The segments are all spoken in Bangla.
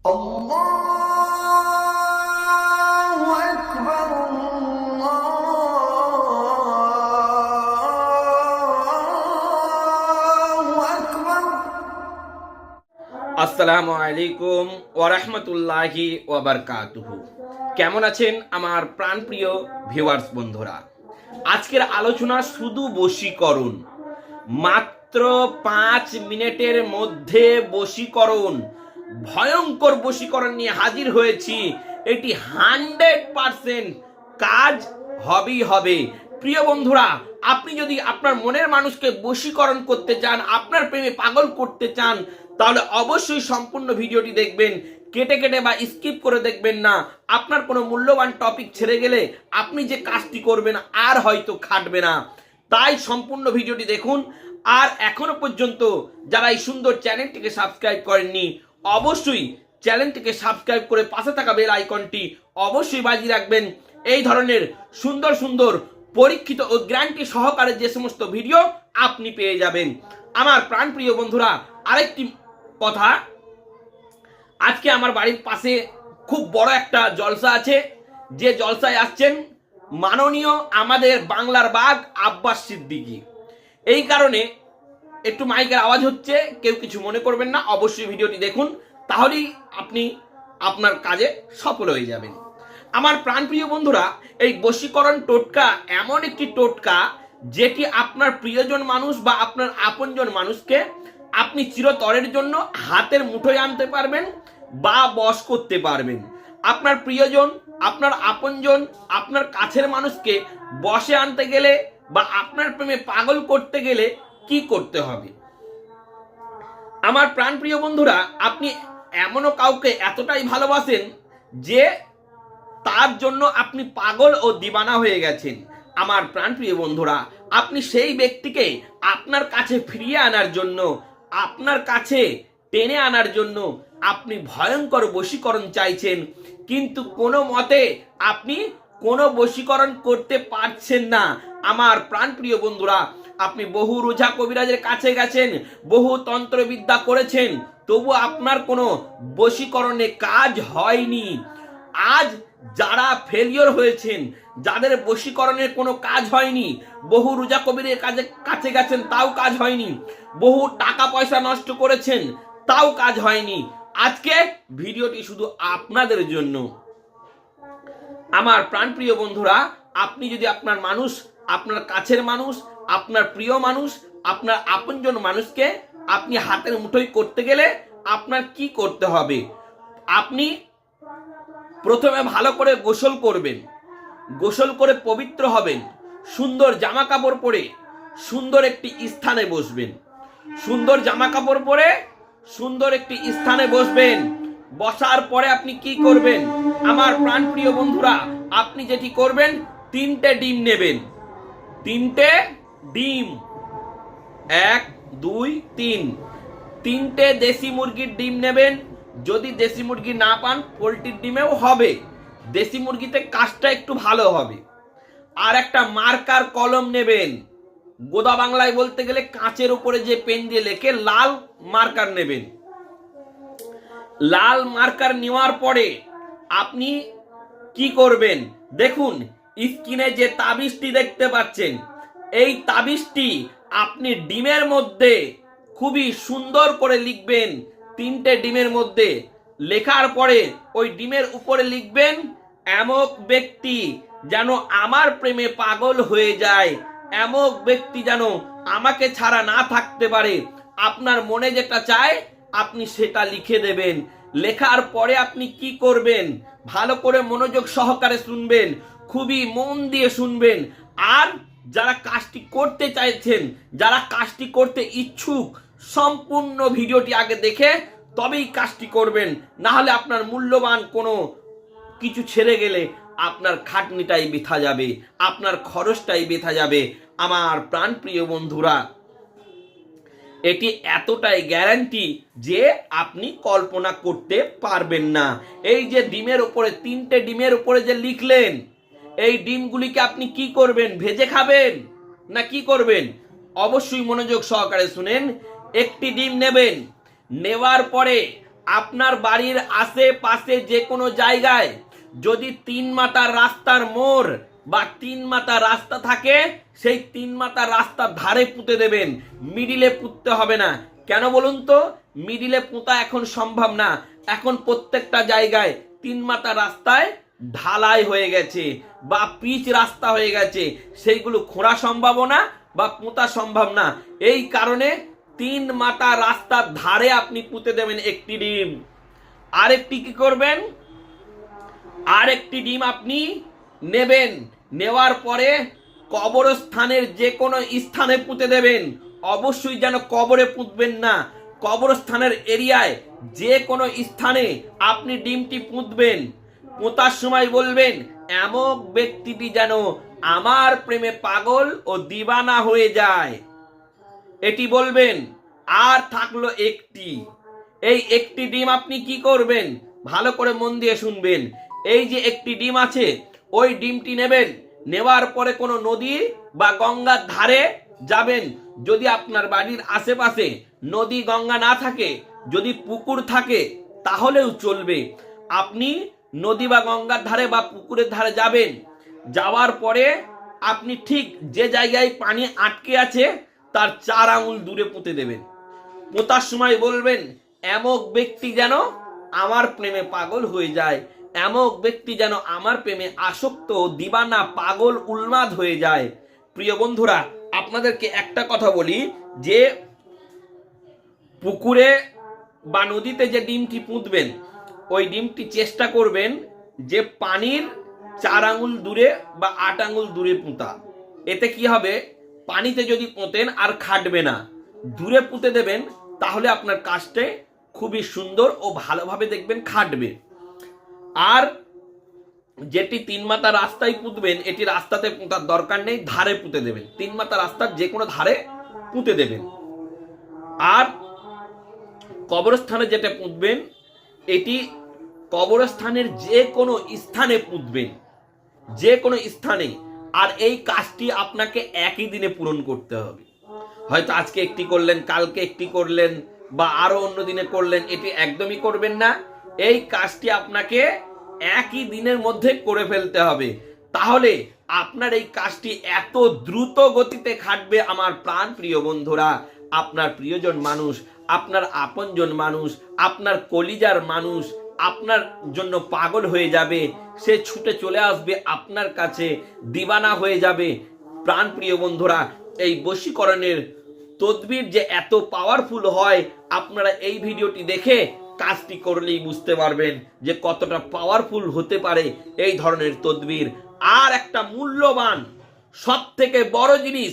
আসসালামু আলাইকুম ওরহমতুল্লাহি ওয়াবারকাতুহু কেমন আছেন আমার প্রাণপ্রিয় ভিউয়ার্স বন্ধুরা? আজকের আলোচনা শুধু বশীকরণ, মাত্র পাঁচ মিনিটের মধ্যে বশীকরণ। ভয়ঙ্কর বশীকরণ নিয়ে হাজির হয়েছি। এটি হান্ড্রেড পারসেন্ট কাজ হবেই হবে। প্রিয় বন্ধুরা, আপনি যদি আপনার মনের মানুষকে বশীকরণ করতে চান, আপনার প্রেমে পাগল করতে চান, তাহলে অবশ্যই সম্পূর্ণ ভিডিওটি দেখবেন। কেটে কেটে বা স্কিপ করে দেখবেন না। আপনার কোনো মূল্যবান টপিক ছেড়ে গেলে আপনি যে কাজটি করবেন আর হয়তো খাটবে না। তাই সম্পূর্ণ ভিডিওটি দেখুন। আর এখনও পর্যন্ত যারা এই সুন্দর চ্যানেলটিকে সাবস্ক্রাইব করেননি অবশ্যই চ্যানেলটিকে সাবস্ক্রাইব করে পাশে থাকা বেল আইকনটি অবশ্যই বাজিয়ে রাখবেন। এই ধরনের সুন্দর সুন্দর, পরীক্ষিত ও গ্যারান্টি সহকারে যে সমস্ত ভিডিও আপনি পেয়ে যাবেন। আমার প্রাণপ্রিয় বন্ধুরা, আরেকটি কথা। আজকে আমার বাড়ির পাশে খুব বড় একটা জলসা আছে। যে জলসায় আসছেন মাননীয় আমাদের বাংলার বাঘ আব্বাস সিদ্দিকী। এই কারণে একটু মাইকের আওয়াজ হচ্ছে, কেউ কিছু মনে করবেন না, অবশ্যই ভিডিওটি দেখুন, তাহলেই আপনি আপনার কাজে সফল হয়ে যাবেন। আমার প্রাণপ্রিয় বন্ধুরা, এই বশীকরণ টোটকা এমন একটি টোটকা যেটি আপনার প্রিয়জন মানুষ বা আপনার আপনজন মানুষকে আপনি চিরতরের জন্য হাতের মুঠোয় আনতে পারবেন বা বশ করতে পারবেন। আপনার প্রিয়জন, আপনার আপনজন, আপনার কাছের মানুষকে বসে আনতে গেলে বা আপনার প্রেমে পাগল করতে গেলে কি করতে হবে? আমার প্রাণপ্রিয় বন্ধুরা, আপনি এমনও কাউকে এতটাই ভালোবাসেন যে তার জন্য আপনি পাগল ও দিবানা হয়ে গেছেন। আমার প্রাণপ্রিয় বন্ধুরা, আপনি সেই ব্যক্তিকে আপনার কাছে ফিরিয়ে আনার জন্য, আপনার কাছে টেনে আনার জন্য আপনি ভয়ঙ্কর বশীকরণ চাইছেন। কিন্তু কোনো মতে আপনি কোনো বশীকরণ করতে পারছেন না। আমার প্রাণপ্রিয় বন্ধুরা আপনি বহু রোজা কবিরাজের কাছে গেছেন, বহু তন্ত্রবিদ্যা করেছেন তবু আপনার কোনো বশীকরণে কাজ হয়নি। আজ যারা ফেলিওর হয়েছেন, যাদের বশীকরণের কোনো কাজ হয়নি, বহু রোজা কবিরের কাজে, কাছে গেছেন, তাও কাজ হয়নি। বহু টাকা পয়সা নষ্ট করেছেন, তাও কাজ হয়নি। আজকে ভিডিওটি শুধু আপনাদের জন্য। আমার প্রাণপ্রিয় বন্ধুরা, আপনি যদি আপনার মানুষ, আপনার কাছের মানুষ আপনার প্রিয় মানুষ, আপনার আপনজন মানুষকে আপনি হাতের মুঠোয় করতে গেলে আপনার কি করতে হবে? আপনি প্রথমে ভালো করে গোসল করবেন। গোসল করে পবিত্র হবেন। সুন্দর জামা কাপড় পরে সুন্দর একটি স্থানে বসবেন। সুন্দর জামা কাপড় পরে সুন্দর একটি স্থানে বসবেন। বসার পরে আপনি কি করবেন? আমার প্রাণপ্রিয় বন্ধুরা, আপনি যেটি করবেন, তিনটে ডিম নেবেন। তিনটে ডিম। এক, দুই, তিন। তিনটে দেশি মুরগির ডিম নেবেন। যদি দেশি মুরগি না পান, পোলট্রির ডিমেও হবে। দেশি মুরগিতে কাজটা একটু ভালো হবে। আর একটা মার্কার কলম নেবেন। গোদা বাংলায় বলতে গেলে কাঁচের উপরে যে পেন দিয়ে লেখে, লাল মার্কার নেবেন। লাল মার্কার নেওয়ার পরে আপনি কি করবেন? দেখুন, স্ক্রিনে যে তাবিজটি দেখতে পাচ্ছেন এই তাবিজটি আপনি ডিমের মধ্যে খুবই সুন্দর করে লিখবেন। তিনটে ডিমের মধ্যে। লেখার পরে ওই ডিমের উপরে লিখবেন, এমক ব্যক্তি যেন আমার প্রেমে পাগল হয়ে যায়। এমক ব্যক্তি যেন আমাকে ছাড়া না থাকতে পারে। আপনার মনে যেটা চায়, আপনি সেটা লিখে দেবেন। লেখার পরে আপনি কি করবেন? ভালো করে মনোযোগ সহকারে শুনবেন, খুবই মন দিয়ে শুনবেন। আর যারা কাজটি করতে চাইছেন, যারা কাজটি করতে ইচ্ছুক, সম্পূর্ণ ভিডিওটি আগে দেখে তবেই কাজটি করবেন। না হলে আপনার মূল্যবান কোনো কিছু ছেড়ে গেলে আপনার খাটনিটাই বেথা যাবে, আপনার খরচটাই বেথা যাবে। আমার প্রাণপ্রিয় বন্ধুরা, এটি এতটাই গ্যারান্টি যে আপনি কল্পনা করতে পারবেন না। এই যে ডিমের উপরে, তিনটে ডিমের উপরে যে লিখলেন এই ডিমগুলিকে আপনি কি করবেন? ভেজে খাবেন? না কি করবেন? অবশ্যই মনোযোগ সহকারে শুনেন, একটি ডিম নেবেন। নেওয়ার পরে আপনার বাড়ির আশেপাশে যে কোনো জায়গায় যদি তিন মাথার রাস্তার মোড় বা তিন মাথা রাস্তা থাকে, সেই তিন মাথা রাস্তার ধারে পুঁতে দেবেন। মিডিলে পুঁততে হবে না। কেন বলুন তো? মিডিলে পুঁতা এখন সম্ভব না। এখন প্রত্যেকটা জায়গায় তিন মাথা রাস্তায় ঢালাই হয়ে গেছে বা পিচ রাস্তা হয়ে গেছে, সেইগুলো খোঁড়া সম্ভব না বা পোঁতা সম্ভব না। এই কারণে তিন মাথা রাস্তার ধারে আপনি পুঁতে দেবেন একটি ডিম। আরেকটি কি করবেন? আরেকটি ডিম আপনি নেবেন। নেওয়ার পরে কবরস্থানের যে কোনো স্থানে পুঁতে দেবেন। অবশ্যই যেন কবরে পুঁতবেন না। কবরস্থানের এরিয়ায় যে কোনো স্থানে আপনি ডিমটি পুঁতবেন। পোঁতার সময় বলবেন এমন ব্যক্তিটি যেন আমার প্রেমে পাগল ও দিবানা হয়ে যায়। এটি বলবেন, আর থাকল একটি। এই একটি ডিম আপনি কি করবেন? ভালো করে মন দিয়ে শুনবেন। এই যে একটি ডিম আছে, ওই ডিমটি নেবেন, নেওয়ার পরে কোনো নদী বা গঙ্গার ধারে যাবেন। যদি আপনার বাড়ির আশেপাশে নদী গঙ্গা না থাকে, যদি পুকুর থাকে, তাহলেও চলবে। আপনি নদী বা গঙ্গার ধারে বা পুকুরের ধারে যাবেন, যাওয়ার পরে আপনি ঠিক যে জায়গায় পানি আটকে আছে, তার চার আঙুল দূরে পুঁতে দেবেন। পোতার সময় বলবেন, এমক ব্যক্তি যেন আমার প্রেমে পাগল হয়ে যায়, এমক ব্যক্তি যেন আমার প্রেমে আসক্ত, দিবানা পাগল উন্মাদ হয়ে যায়। প্রিয় বন্ধুরা, আপনাদেরকে একটা কথা বলি, যে পুকুরে বা নদীতে যে ডিমটি পুঁতবেন ওই ডিমটি চেষ্টা করবেন যে পানির চার আঙুল দূরে বা আট আঙুল দূরে পুঁতা। এতে কি হবে? পানিতে যদি পোঁতেন আর খাটবে না, দূরে পুঁতে দেবেন, তাহলে আপনার কাজটা খুবই সুন্দর ও ভালোভাবে দেখবেন খাটবে। আর যেটি তিন মাথা রাস্তায় পুঁতবেন, এটি রাস্তাতে পুঁতার দরকার নেই, ধারে পুঁতে দেবেন। তিন মাথা রাস্তার যে কোনো ধারে পুঁতে দেবেন। আর কবরস্থানে যেটা পুঁতবেন, এটি কবরস্থানের যে কোনো স্থানে পুঁতবেন, যে কোনো স্থানে। আর এই কাজটি আপনাকে একই দিনে পূরণ করতে হবে। হয়তো আজকে একটি করলেন, কালকে একটি করলেন, বা আরও অন্য দিনে করলেন, এটি একদমই করবেন না। এই কাজটি আপনাকে একই দিনের মধ্যে করে ফেলতে হবে। তাহলে আপনার এই কাজটি এত দ্রুত গতিতে খাটবে আমার প্রাণ প্রিয় বন্ধুরা, আপনার প্রিয়জন মানুষ, আপনার আপনজন মানুষ, আপনার কলিজার মানুষ আপনার জন্য পাগল হয়ে যাবে, সে ছুটে চলে আসবে আপনার কাছে, দিবানা হয়ে যাবে। প্রাণ প্রিয় বন্ধুরা, এই বশীকরণের তদবির যে এত পাওয়ারফুল হয়, আপনারা এই ভিডিওটি দেখে কাজটি করলেই বুঝতে পারবেন যে কতটা পাওয়ারফুল হতে পারে এই ধরনের তদবির। আর একটা মূল্যবান সব থেকে বড় জিনিস,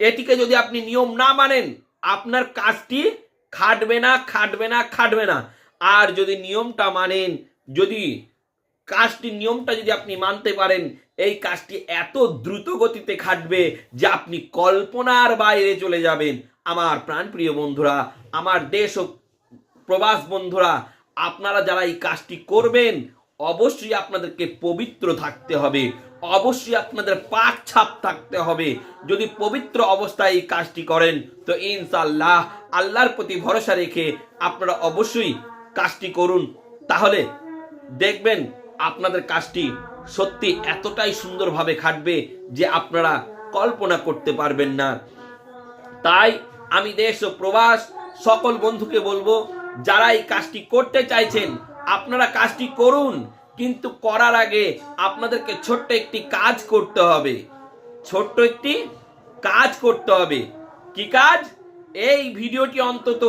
এটিকে যদি আপনি নিয়ম না মানেন, আপনার কাজটি খাটবে না খাটবে না খাটবে না। আর যদি নিয়মটা মানেন, যদি কাজটির নিয়মটা যদি আপনি মানতে পারেন, এই কাজটি এত দ্রুত গতিতে খাটবে যে আপনি কল্পনার বাইরে চলে যাবেন। আমার প্রাণপ্রিয় বন্ধুরা, আমার দেশ ও প্রবাস বন্ধুরা, আপনারা যারা এই কাজটি করবেন, অবশ্যই আপনাদেরকে পবিত্র থাকতে হবে। অবশ্যই আপনাদের পাক ছাপ থাকতে হবে। যদি পবিত্র অবস্থায় এই কাজটি করেন, তো ইনশাল্লাহ আল্লাহর প্রতি ভরসা রেখে আপনারা অবশ্যই কাজটি করুন। তাহলে দেখবেন আপনাদের কাজটি সত্যি এতটাই সুন্দরভাবে খাটবে যে আপনারা কল্পনা করতে পারবেন না। তাই আমি দেশ ও প্রবাস সকল বন্ধুকে বলব, যারা এই কাজটি করতে চাইছেন, আপনারা কাজটি করুন, কিন্তু করার আগে আপনাদেরকে ছোট্ট একটি কাজ করতে হবে। ছোট্ট একটি কাজ করতে হবে। কি কাজ? এই ভিডিওটি অন্তত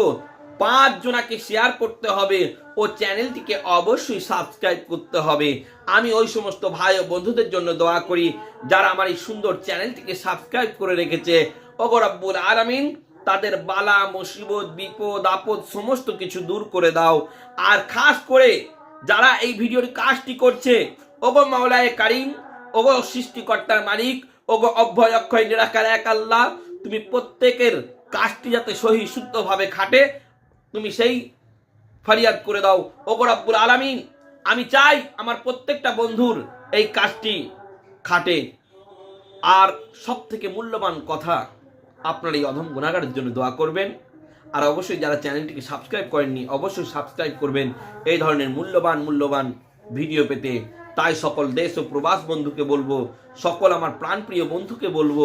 পাঁচ জনাকে শেয়ার করতে হবে ও চ্যানেলটিকে অবশ্যই সাবস্ক্রাইব করতে হবে। আমি ওই সমস্ত ভাই ও বন্ধুদের জন্য দোয়া করি, যারা আমার এই সুন্দর চ্যানেলটিকে সাবস্ক্রাইব করে রেখেছে। ওগরাব্বুল আলামিন, তাদের বালা, মুসিবত, বিপদ, আপদ সমস্ত কিছু দূর করে দাও। আর খাস করে যারা এই ভিডিওর কাজটি করছে, ওগো মাওলায় কারিম, ওগো সৃষ্টিকর্তার মালিক, ওগো অভয়, অক্ষয়, নিরাকার, এক আল্লাহ, তুমি প্রত্যেকের কাজটি যাতে সহি, শুদ্ধভাবে খাটে তুমি সেই ফারিয়াদ করে দাও। ওগো রব্বুল আলামিন, আমি চাই আমার প্রত্যেকটা বন্ধুর এই কাজটি খাটে। আর সব থেকে মূল্যবান কথা, আপনার এই অধম গুণাগারের জন্য দোয়া করবেন। আর অবশ্যই যারা চ্যানেলটিকে সাবস্ক্রাইব করেননি, অবশ্যই সাবস্ক্রাইব করবেন। এই ধরনের মূল্যবান মূল্যবান ভিডিও পেতে তাই সকল দেশ ও প্রবাস বন্ধুকে বলব, সকল আমার প্রাণপ্রিয় বন্ধুকে বলব,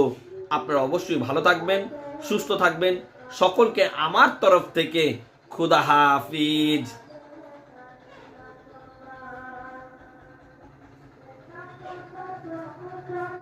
আপনারা অবশ্যই ভালো থাকবেন, সুস্থ থাকবেন। সকলকে আমার তরফ থেকে খুদা হাফিজ